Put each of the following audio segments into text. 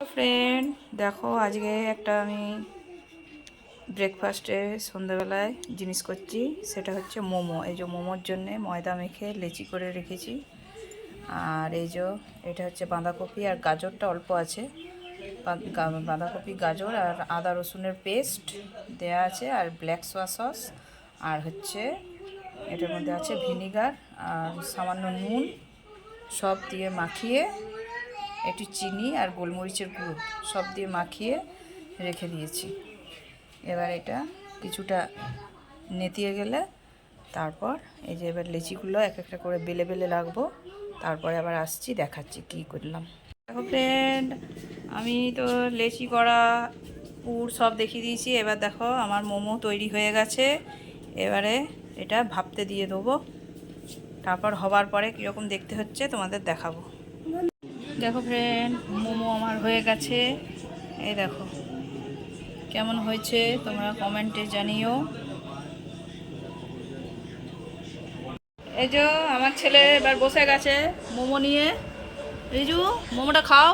Friend দেখো আজকে একটা আমি ব্রেকফাস্টে সন্ধ্যাবেলায় জিনিস করছি, সেটা হচ্ছে মোমো। এই যে মোমোর জন্যে ময়দা মেখে লেচি করে রেখেছি। আর এই যে এটা হচ্ছে বাঁধাকপি আর গাজরটা অল্প আছে। বাঁধাকপি, গাজর আর আদা রসুনের পেস্ট দেয়া আছে আর ব্ল্যাক সোয়া সস আর হচ্ছে এটার মধ্যে আছে ভিনিগার আর সামান্য নুন, সব দিয়ে মাখিয়ে একটু চিনি আর গোলমরিচের গুঁড়ো সব দিয়ে মাখিয়ে রেখে দিয়েছি। এবার এটা কিছুটা নেতিয়ে গেলে তারপর এই যে এবার লেচিগুলো এক একটা করে বেলে বেলে লাগবো তারপরে আবার আসছি, দেখাচ্ছি কি করলাম। দেখো ফ্রেন্ড আমি তো লেচি করা, পুর সব দেখিয়ে দিয়েছি। এবার দেখো আমার মোমো তৈরি হয়ে গেছে। এবারে এটা ভাপতে দিয়ে দেবো। তারপর হবার পরে কীরকম দেখতে হচ্ছে তোমাদের দেখাবো। দেখো ফ্রেন্ড মোমো আমার হয়ে গেছে। এই দেখো, কেমন হয়েছে তোমরা কমেন্টে জানিও। এই যে আমার ছেলে এবার বসে গেছে মোমো নিয়ে। রিজু, মোমোটা খাও।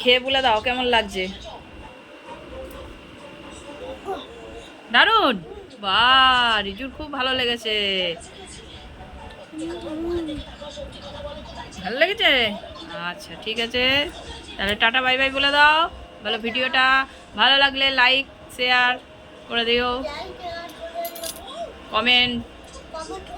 খেয়ে বলে দাও, কেমন লাগছে? দারুণ! বা রিজুর খুব ভালো লেগেছে। ভালো লেগেছে? আচ্ছা ঠিক আছে। তাহলে টাটা বাই বাই বলে দাও। ভালো ভিডিওটা ভালো লাগলে লাইক শেয়ার করে দিও। Comment comment